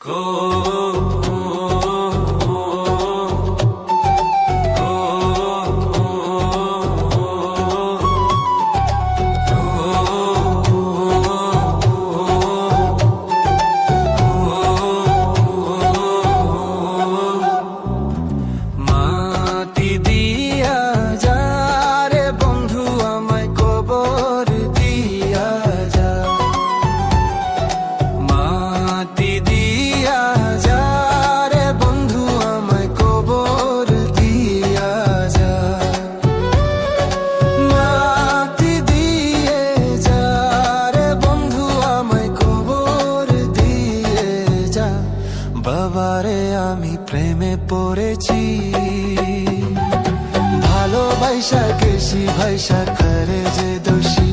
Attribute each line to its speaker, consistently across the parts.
Speaker 1: Go. প্রেমে পড়েছি। ভালোবাসা কেশি ভাইসা করে যে দোষী।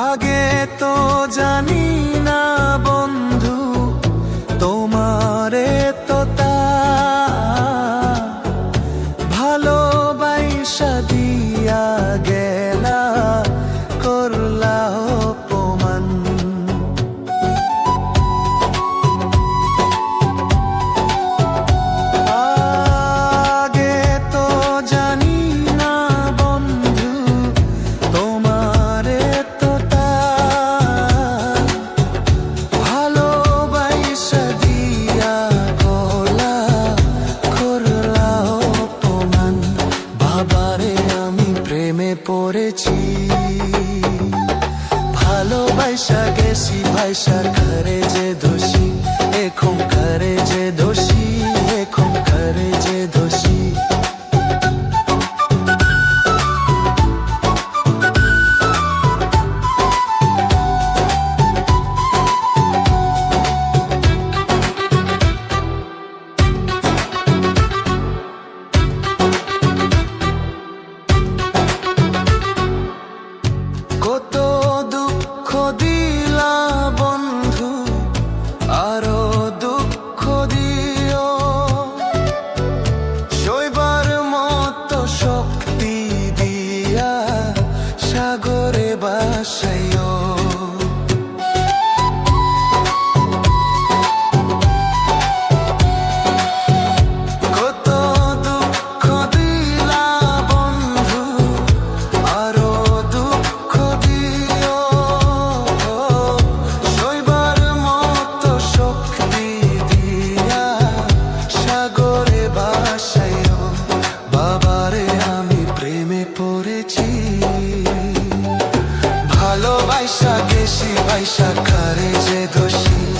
Speaker 1: আগে তো জানি না পড়েছি। ভালোবাসা গেছি ভাইসা ঘরে যে দোষী এখন ঘরে দুঃখ দিয়ে আইসা কেশি আইসা কারে যে দোষী।